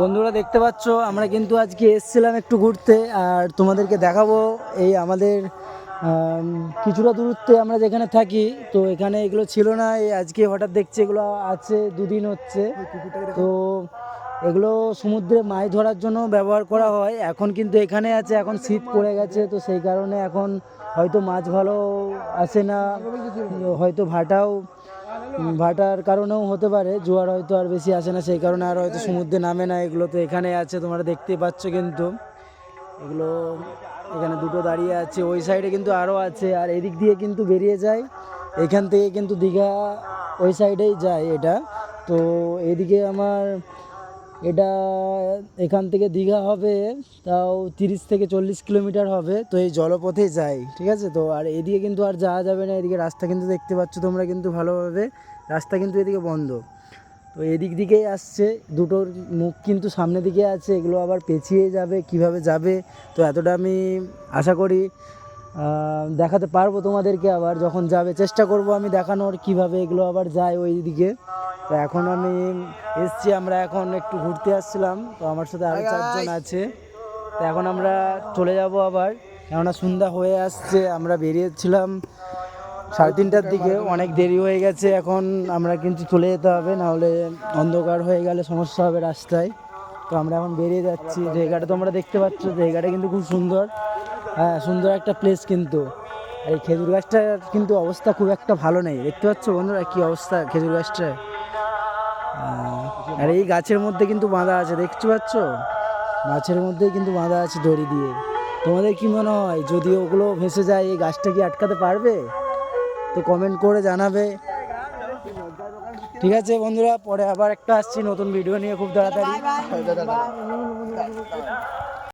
বন্ধুরা দেখতে পাচ্ছ, আমরা কিন্তু আজকে এসেছিলাম একটু ঘুরতে, আর তোমাদেরকে দেখাবো এই আমাদের কিছুটা দূরত্বে আমরা যেখানে থাকি। তো এখানে এগুলো ছিল না, এই আজকে হঠাৎ দেখছি এগুলো আছে, দুদিন হচ্ছে। তো এগুলো সমুদ্রে মাছ ধরার জন্য ব্যবহার করা হয়। এখন কিন্তু এখানে আছে, এখন শীত পড়ে গেছে, তো সেই কারণে এখন হয়তো মাছ ভালো আসে না, হয়তো ভাটাও ভাটার কারণেও হতে পারে, জোয়ার হয়তো আর বেশি আসে না, সেই কারণে আর হয়তো সমুদ্রে নামে না, এগুলো তো এখানে আছে, তোমরা দেখতে পাচ্ছ কিন্তু। এগুলো এখানে দুটো দাঁড়িয়ে আছে, ওই সাইডে কিন্তু আরও আছে, আর এদিক দিয়ে কিন্তু বেরিয়ে যায়, এখান থেকে কিন্তু দীঘা ওই সাইডেই যায় এটা। তো এদিকে আমার এটা এখান থেকে দীঘা হবে, তাও তিরিশ থেকে চল্লিশ কিলোমিটার হবে, তো এই জলপথে যাই, ঠিক আছে? তো আর এদিকে কিন্তু আর যাওয়া যাবে না, এদিকে রাস্তা কিন্তু দেখতে পাচ্ছ তোমরা কিন্তু ভালোভাবে, রাস্তা কিন্তু এদিকে বন্ধ। তো এদিক দিকেই আসছে, দুটোর মুখ কিন্তু সামনে দিকে আছে, এগুলো আবার পেছিয়ে যাবে, কীভাবে যাবে, তো এতটা আমি আশা করি দেখাতে পারব তোমাদেরকে আবার যখন যাবে চেষ্টা করব আমি দেখানোর কীভাবে এগুলো আবার যায় ওই দিকে তো এখন আমি এসছি আমরা এখন একটু ঘুরতে আসছিলাম তো আমার সাথে আরও চারজন আছে। তো এখন আমরা চলে যাব আবার কেননা সন্ধ্যা হয়ে আসছে আমরা বেরিয়েছিলাম সাড়ে তিনটার দিকে অনেক দেরি হয়ে গেছে এখন আমরা কিন্তু চলে যেতে হবে নাহলে অন্ধকার হয়ে গেলে সমস্যা হবে রাস্তায়। তো আমরা এখন বেরিয়ে যাচ্ছি জায়গাটা তোমরা দেখতে পাচ্ছ জায়গাটা কিন্তু খুব সুন্দর। হ্যাঁ সুন্দর একটা প্লেস কিন্তু। এই খেজুর গাছটার কিন্তু অবস্থা খুব একটা ভালো নেই। দেখতে পাচ্ছ বন্ধুরা কি অবস্থা খেজুর গাছটা আর এই গাছের মধ্যে কিন্তু বাঁধা আছে, দেখতে পাচ্ছ? গাছের মধ্যেই কিন্তু বাঁধা আছে দড়ি দিয়ে। তোমাদের কি মনে হয়, যদি ওগুলো ভেসে যায়, এই গাছটা কি আটকাতে পারবে? তো কমেন্ট করে জানাবে। ঠিক আছে বন্ধুরা, পরে আবার একটা আসছি নতুন ভিডিও নিয়ে। খুব তাড়াতাড়ি।